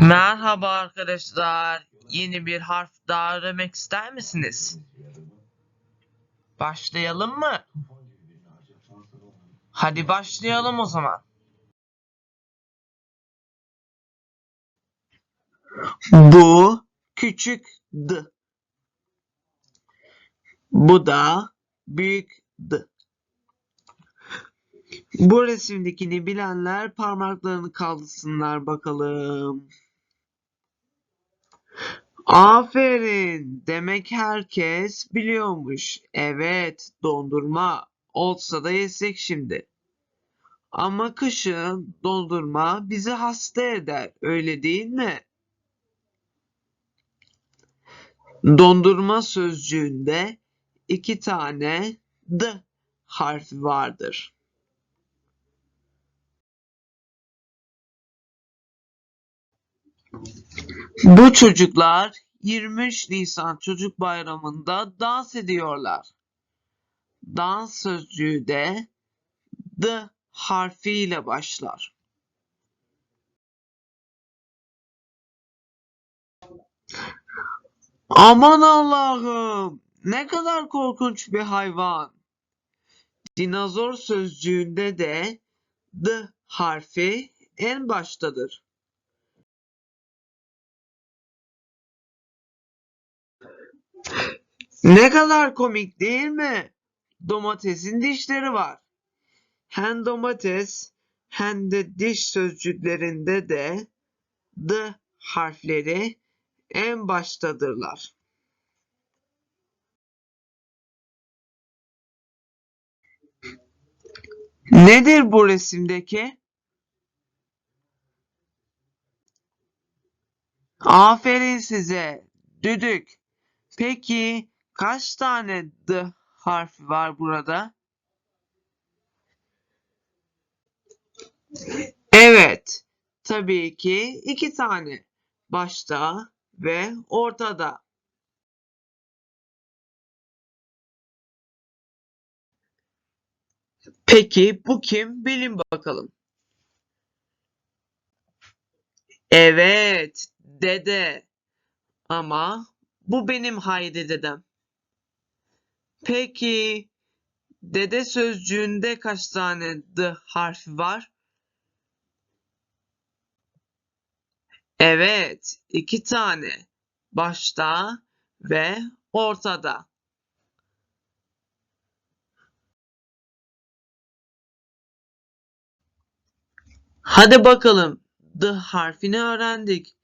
Merhaba arkadaşlar. Yeni bir harf daha öğrenmek ister misiniz? Başlayalım mı? Hadi başlayalım o zaman. Bu küçük d. Bu da büyük d. Bu resimdekini bilenler parmaklarını kaldırsınlar bakalım. Aferin. Demek herkes biliyormuş. Evet, dondurma. Olsa da yesek şimdi. Ama kışın dondurma bizi hasta eder. Öyle değil mi? Dondurma sözcüğünde iki tane d harfi vardır. Bu çocuklar 23 Nisan Çocuk Bayramı'nda dans ediyorlar. Dans sözcüğü de D harfiyle başlar. Aman Allah'ım! Ne kadar korkunç bir hayvan. Dinozor sözcüğünde de D harfi en baştadır. Ne kadar komik değil mi? Domatesin dişleri var. Hem domates hem de diş sözcüklerinde de d harfleri en baştadırlar. Nedir bu resimdeki? Aferin size. Düdük. Peki kaç tane D harfi var burada? Evet, tabii ki iki tane. Başta ve ortada. Peki bu kim? Bilin bakalım. Evet, dede. Ama bu benim Hayri dedem. Peki dede sözcüğünde kaç tane d harfi var? Evet, iki tane. Başta ve ortada. Hadi bakalım. D harfini öğrendik.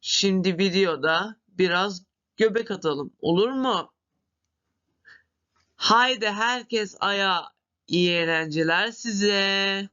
Şimdi videoda biraz göbek atalım. Olur mu? Haydi herkes ayağa. İyi eğlenceler size.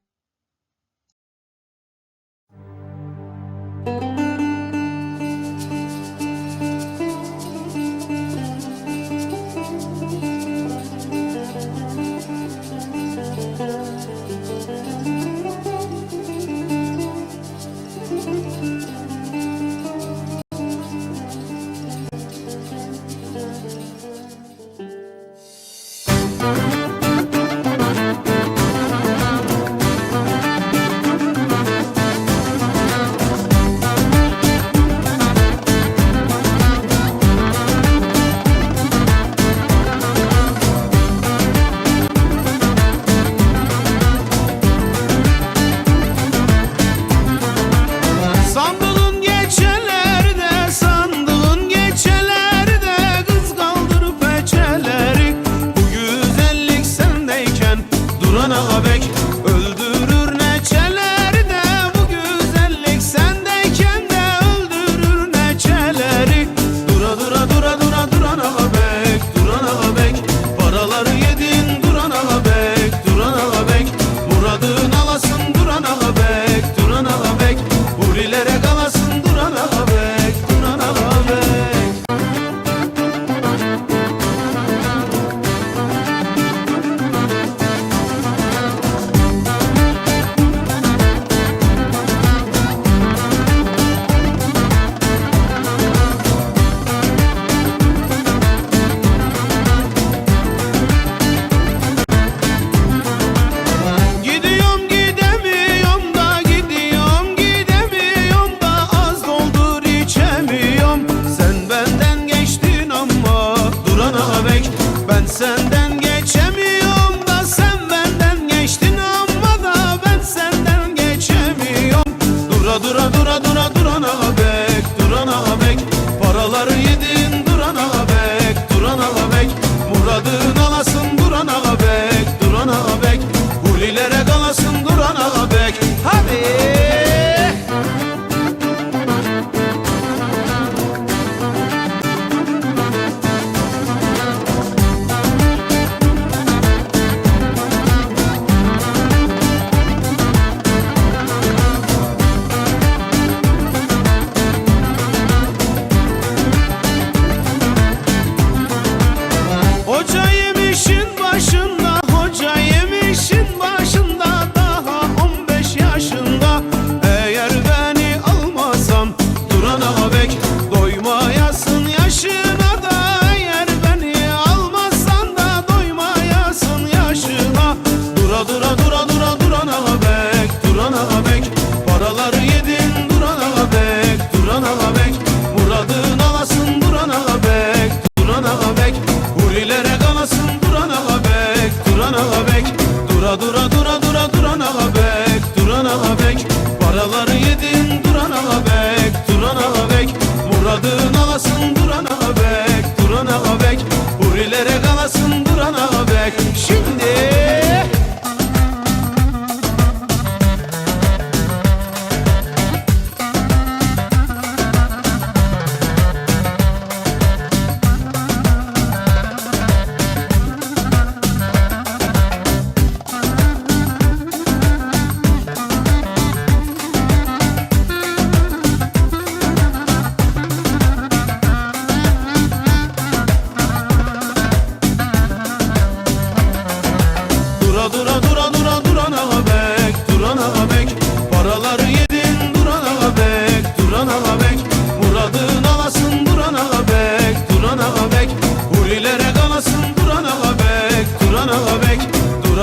Muradın alasın duran ağabek Duran ağabek Hulilere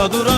duro